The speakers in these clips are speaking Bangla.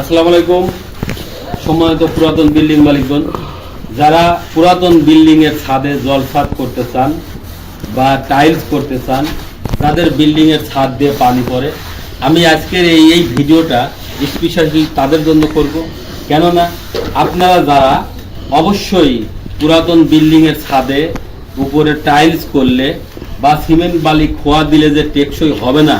আসসালামু আলাইকুম। সম্মানিত পুরাতন বিল্ডিং মালিকগণ, যারা পুরাতন বিল্ডিং এর ছাদে জলসাদ করতে চান বা টাইলস করতে চান, তাদের বিল্ডিং এর ছাদ দিয়ে পানি পড়ে। আমি আজকের এই এই ভিডিওটা স্পেশালি তাদের জন্য করব। কেননা আপনারা যারা অবশ্যই পুরাতন বিল্ডিং এর ছাদে উপরে টাইলস করলে বা সিমেন্ট বালি খোয়া দিলে যে টেকসই হবে না,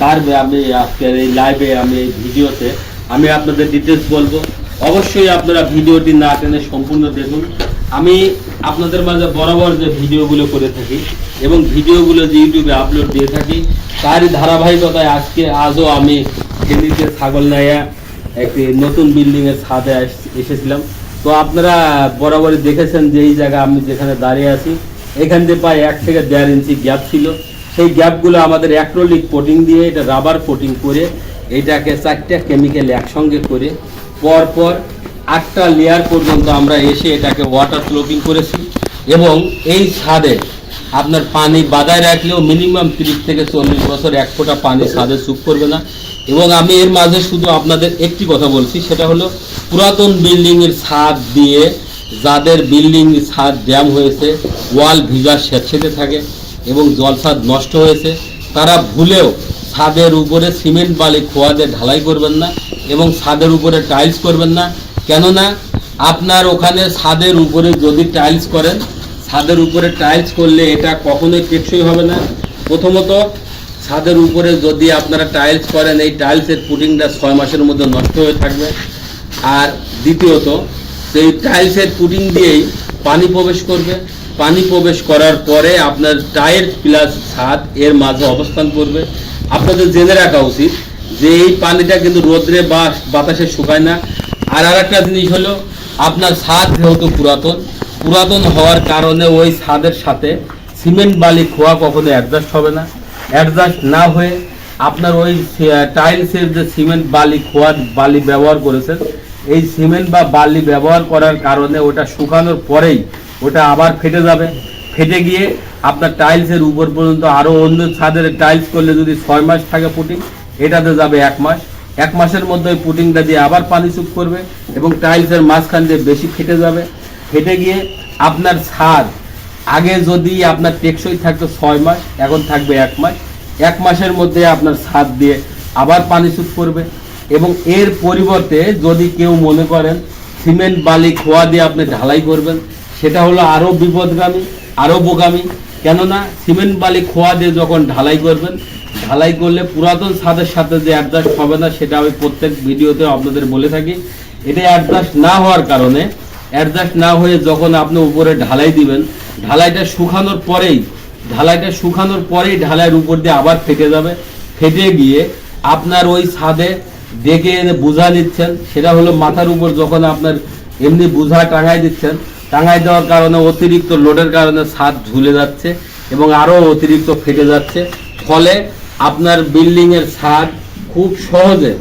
তার আমি আজকের এই লাইভে আমি এই ভিডিওতে আমি আপনাদের ডিটেলস বলব। অবশ্যই আপনারা ভিডিওটি না টেনে সম্পূর্ণ দেখুন। আমি আপনাদের মাঝে বরাবর যে ভিডিওগুলো করে থাকি এবং ভিডিওগুলো যে ইউটিউবে আপলোড দিয়ে থাকি, তারই ধারাবাহিকতায় আজকে আজও আমি ফেনীতে ছাগল নাইয়া একটি নতুন বিল্ডিংয়ের ছাদে এসেছিলাম। তো আপনারা বরাবরই দেখেছেন যে এই জায়গা আমি যেখানে দাঁড়িয়ে আছি, এখান দিয়ে প্রায় এক থেকে দেড় ইঞ্চি গ্যাপ ছিল। সেই গ্যাপগুলো আমাদের অ্যাক্রোলিক কোটিং দিয়ে, এটা রাবার কোটিং করে এটাকে চারটা কেমিক্যাল একসঙ্গে করে পরপর পর আটটা লেয়ার পর্যন্ত আমরা এসে এটাকে ওয়াটার স্লোপিং করেছি এবং এই ছাদে আপনার পানি বাদায় রাখলেও মিনিমাম তিরিশ থেকে চল্লিশ বছর এক ফোঁটা পানি ছাদে সুপ করবে না। এবং আমি এর মাঝে শুধু আপনাদের একটি কথা বলছি, সেটা হলো পুরাতন বিল্ডিংয়ের ছাদ দিয়ে যাদের বিল্ডিং ছাদ ড্যাম হয়েছে ওয়াল ভিজা স্বেচ্ছেতে থাকে এবং জলছাদ নষ্ট হয়েছে, তারা ভুলেও ছাদের উপরে সিমেন্ট বালি খোয়া দিয়ে ঢালাই করবেন না এবং ছাদের উপরে টাইলস করবেন না। কেননা আপনার ওখানে ছাদের উপরে যদি টাইলস করেন, ছাদের উপরে টাইলস করলে এটা কখনোই টেকসই হবে না। প্রথমত, ছাদের উপরে যদি আপনারা টাইলস করেন, এই টাইলসের পুটিংটা ছয় মাসের মধ্যে নষ্ট হয়ে থাকবে। আর দ্বিতীয়ত, সেই টাইলসের পুটিং দিয়েই পানি প্রবেশ করবে। পানি প্রবেশ করার পরে আপনার টাইল প্লাস ছাদ এর মাঝে অবস্থান করবে। আপনাদের জেনে রাখা উচিত যে এই পানিটা কিন্তু রোদ্রে বা বাতাসে শুকায় না। আর আরেকটা জিনিস হলো, আপনার ছাদ যেহেতু পুরাতন পুরাতন হওয়ার কারণে ওই ছাদের সাথে সিমেন্ট, বালি, খোয়া কখনো অ্যাডজাস্ট হবে না। অ্যাডজাস্ট না হয়ে আপনার ওই টাইলসের যে সিমেন্ট, বালি, খোয়া, বালি ব্যবহার করেছেন, এই সিমেন্ট বা বালি ব্যবহার করার কারণে ওটা শুকানোর পরেই ওটা আবার ফেটে যাবে। ফেটে গিয়ে আপনার টাইলসের উপর পর্যন্ত আরও অন্য ছাদের টাইলস করলে যদি ছয় মাস থাকে পুটিং এটাতে যাবে এক মাস। এক মাসের মধ্যে ওই পুটিংটা দিয়ে আবার পানি চুপ করবে এবং টাইলসের মাঝখান দিয়ে বেশি ফেটে যাবে। ফেটে গিয়ে আপনার ছাদ, আগে যদি আপনার টেকসই থাকতো ছয় মাস, এখন থাকবে এক মাস। এক মাসের মধ্যে আপনার ছাদ দিয়ে আবার পানি চুপ করবে এবং এর পরিবর্তে যদি কেউ মনে করেন সিমেন্ট, বালি, খোয়া দিয়ে আপনি ঢালাই করবেন, সেটা হলো আরও বিপদগামী আরও বোগামি। কেননা সিমেন্ট বালি খোয়া দিয়ে যখন ঢালাই করবেন, ঢালাই করলে পুরাতন ছাদের সাথে যে অ্যাডজাস্ট হবে না, সেটা আমি প্রত্যেক ভিডিওতে আপনাদের বলে থাকি। এটা অ্যাডজাস্ট না হওয়ার কারণে অ্যাডজাস্ট না হয়ে যখন আপনি উপরে ঢালাই দিবেন, ঢালাইটা শুকানোর পরেই, ঢালাইটা শুকানোর পরেই ঢালাইয়ের উপর দিয়ে আবার ফেটে যাবে। ফেটে গিয়ে আপনার ওই ছাদে ডেকে এনে বোঝা নিচ্ছেন। সেটা হলো মাথার উপর যখন আপনার এমনি বোঝা টাঙাই দিচ্ছেন টাঙাই দেওয়ার কারণে অতিরিক্ত লোডের কারণে ছাদ ঝুলে যাচ্ছে এবং আরও অতিরিক্ত ফেটে যাচ্ছে। ফলে আপনার বিল্ডিংয়ের ছাদ খুব সহজে,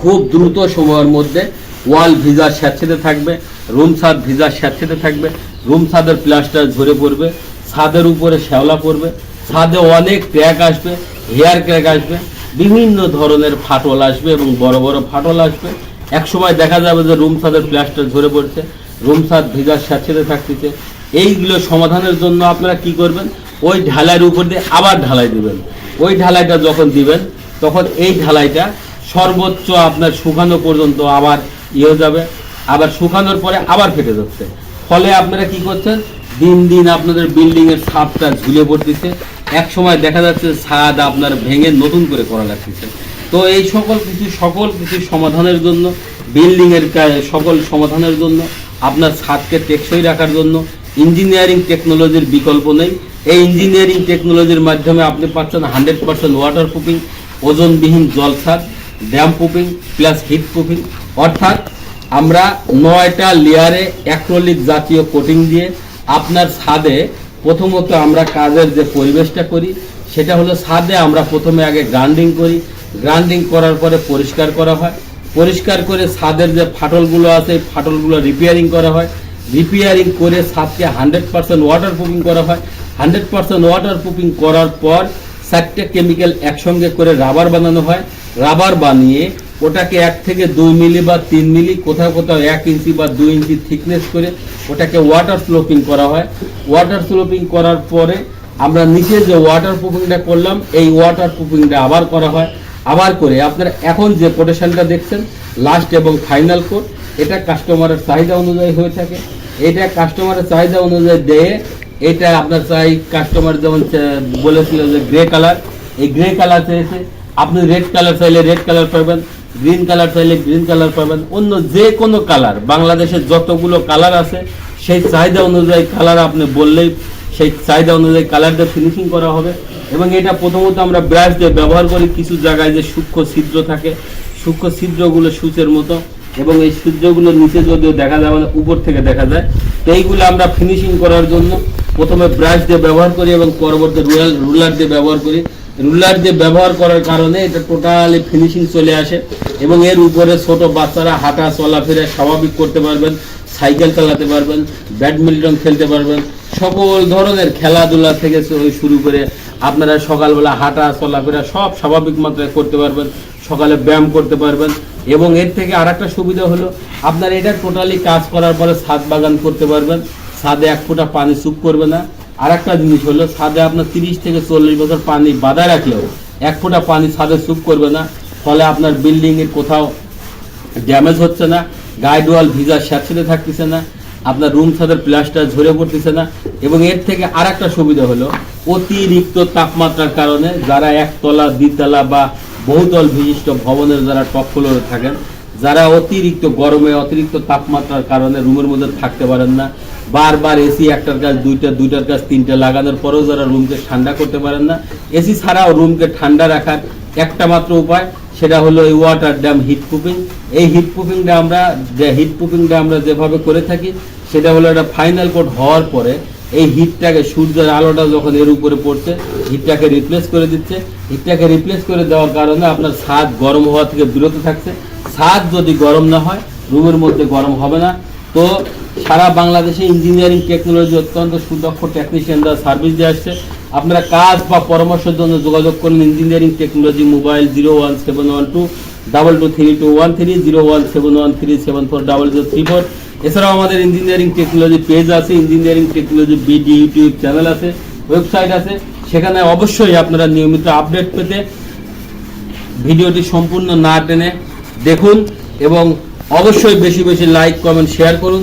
খুব দ্রুত সময়ের মধ্যে ওয়াল ভিজা স্যাঁতসেতে থাকবে রুম ছাদ ভিজা স্যাঁতসেতে থাকবে রুম ছাদের প্লাস্টার ঝরে পড়বে, ছাদের উপরে শ্যাওলা পড়বে, ছাদে অনেক ক্র্যাক আসবে হেয়ার ক্র্যাক আসবে, বিভিন্ন ধরনের ফাটল আসবে এবং বড় বড় ফাটল আসবে। একসময় দেখা যাবে যে রুম ছাদের প্লাস্টার ঝরে পড়ছে। রুম ছাদ ভিজা স্যাঁতসেতে থাকতেছে। এইগুলো সমাধানের জন্য আপনারা কি করবেন? ওই ঢালাইয়ের উপর দিয়ে আবার ঢালাই দিবেন। ওই ঢালাইটা যখন দিবেন, তখন এই ঢালাইটা সর্বোচ্চ আপনার শুকানো পর্যন্ত আবার ইয়ে যাবে। আবার শুকানোর পরে আবার ফেটে যাচ্ছে। ফলে আপনারা কি করছেন? দিন দিন আপনাদের বিল্ডিং এর ছাদটা ঝুলে পড়তেছে। এক সময় দেখা যাচ্ছে ছাদ আপনার ভেঙে নতুন করে করা লাগতেছে। তো এই সকল কিছু সকল কিছু সমাধানের জন্য বিল্ডিং এর সকল সমাধানের জন্য আপনার ছাদকে টেকসই রাখার জন্য ইঞ্জিনিয়ারিং টেকনোলজির বিকল্প নেই। এই ইঞ্জিনিয়ারিং টেকনোলজির মাধ্যমে আপনি পাচ্ছেন হান্ড্রেড পার্সেন্ট ওয়াটার প্রুফিং ওজনবিহীন জল ছাদ damp proofing plus heat proofing অর্থাৎ আমরা নয়টা লেয়ারে অ্যাক্রোলিক জাতীয় কোটিং দিয়ে আপনার ছাদে প্রথমত আমরা কাজের যে পরিবেশটা করি, সেটা হলো ছাদে আমরা প্রথমে আগে গ্রাইন্ডিং করি। গ্রাইন্ডিং করার পরে পরিষ্কার করা হয়। পরিষ্কার করে ছাদের যে ফাটলগুলো আছে ফাটলগুলো রিপেয়ারিং করা হয়। রিপেয়ারিং করে ছাদকে হান্ড্রেড পার্সেন্ট ওয়াটার প্রুফিং করা হয়। হান্ড্রেড পার্সেন্ট ওয়াটার প্রুফিং করার পর চারটে কেমিক্যাল একসঙ্গে করে রাবার বানানো হয়। রাবার বানিয়ে ওটাকে এক থেকে দুই মিলি বা তিন মিলি কোথাও কোথাও এক ইঞ্চি বা দুই ইঞ্চি থিকনেস করে ওটাকে ওয়াটার স্লোপিং করা হয়। ওয়াটার স্লোপিং করার পরে আমরা নিচে যে ওয়াটার প্রুফিংটা করলাম, এই ওয়াটার প্রুফিংটা আবার করা হয়। আবার করে আপনারা এখন যে কোটেশনটা দেখছেন লাস্ট এবং ফাইনাল কোড এটা কাস্টমারের চাহিদা অনুযায়ী হয়ে থাকে। এটা কাস্টমারের চাহিদা অনুযায়ী দেয়ে, এটা আপনার চাই কাস্টমার যেমন বলেছিল যে গ্রে কালার এই গ্রে কালার চেয়েছে আপনি রেড কালার চাইলে রেড কালার পাবেন গ্রিন কালার চাইলে গ্রিন কালার পাবেন, অন্য যে কোনো কালার বাংলাদেশের যতগুলো কালার আছে, সেই চাহিদা অনুযায়ী কালার আপনি বললেই সেই চাহিদা অনুযায়ী কালার দিয়ে ফিনিশিং করা হবে এবং এটা প্রথমত আমরা ব্রাশ দিয়ে ব্যবহার করি কিছু জায়গায় যে সূক্ষ্ম ছিদ্র থাকে, সূক্ষ্ম ছিদ্রগুলো সূচের মতো এবং এই ছিদ্রগুলো নিচে যদিও দেখা যায় মানে উপর থেকে দেখা যায়। তো এইগুলো আমরা ফিনিশিং করার জন্য প্রথমে ব্রাশ দিয়ে ব্যবহার করি এবং পরবর্তী রুলার রুলার দিয়ে ব্যবহার করি। রুলার দিয়ে ব্যবহার করার কারণে এটা টোটালি ফিনিশিং চলে আসে এবং এর উপরে ছোট বাচ্চারা হাঁটা, চলাফেরা স্বাভাবিক করতে পারবেন সাইকেল চালাতে পারবেন ব্যাডমিন্টন খেলতে পারবেন। সকল ধরনের খেলাধুলা থেকে শুরু করে আপনারা সকালবেলা হাঁটা, চলাফেরা সব স্বাভাবিক মাত্রায় করতে পারবেন, সকালে ব্যায়াম করতে পারবেন এবং এর থেকে আর একটা সুবিধা হলো, আপনার এটা টোটালি কাজ করার পরে ছাদ বাগান করতে পারবেন, ছাদে এক ফোঁটা পানি চুপ করবে না। আর একটা জিনিস হলো, ছাদে আপনার তিরিশ থেকে চল্লিশ বছর পানি বাধা রাখলেও এক ফোঁটা পানি ছাদে চুপ করবে না, ফলে আপনার বিল্ডিং এর কোথাও ড্যামেজ হচ্ছে না গাইড ওয়াল ভিজা স্যাঁতসেঁতে থাকতেছে না আপনার রুম ছাদের প্লাস্টার ঝরে পড়তেছে না, এবং এর থেকে আর একটা সুবিধা হলো অতিরিক্ত তাপমাত্রার কারণে যারা একতলা দ্বিতলা বা বহুতল বিশিষ্ট ভবনের যারা টপ ফ্লোরে থাকেন, যারা অতিরিক্ত গরমে অতিরিক্ত তাপমাত্রার কারণে রুমের মধ্যে থাকতে পারেন না, বারবার এসি একটার কাজ, দুইটা, দুইটার কাজ, তিনটা লাগানোর পরেও যারা রুমকে ঠান্ডা করতে পারেন না, এসি ছাড়াও রুমকে ঠান্ডা রাখার একটা মাত্র উপায় সেটা হলো এই ওয়াটার ড্যাম হিট প্রুফিং এই হিট প্রুফিংটা আমরা যে হিট প্রুফিংটা আমরা যেভাবে করে থাকি, সেটা হলো একটা ফাইনাল কোড হওয়ার পরে এই হিটটাকে সূর্যের আলোটা যখন এর উপরে পড়ছে হিটটাকে রিপ্লেস করে দিচ্ছে। হিটটাকে রিপ্লেস করে দেওয়ার কারণে আপনার ছাদ গরম হওয়া থেকে বিরত থাকছে। ছাদ যদি গরম না হয়, রুমের মধ্যে গরম হবে না। তো সারা বাংলাদেশে ইঞ্জিনিয়ারিং টেকনোলজি অত্যন্ত সুদক্ষ টেকনিশিয়ানরা সার্ভিস দিয়ে আসছে। আপনারা কাজ বা পরামর্শের জন্য যোগাযোগ করুন engineering technology mobile zero one seven one two double two three two one three zero one seven one three seven four double zero three four. এছাড়াও আমাদের ইঞ্জিনিয়ারিং টেকনোলজি পেজ আছে, engineering technology BD YouTube channel আছে, ওয়েবসাইট আছে। সেখানে অবশ্যই আপনারা নিয়মিত আপডেট পেতে ভিডিওটি সম্পূর্ণ না টেনে দেখুন এবং অবশ্যই বেশি বেশি লাইক, কমেন্ট, শেয়ার করুন।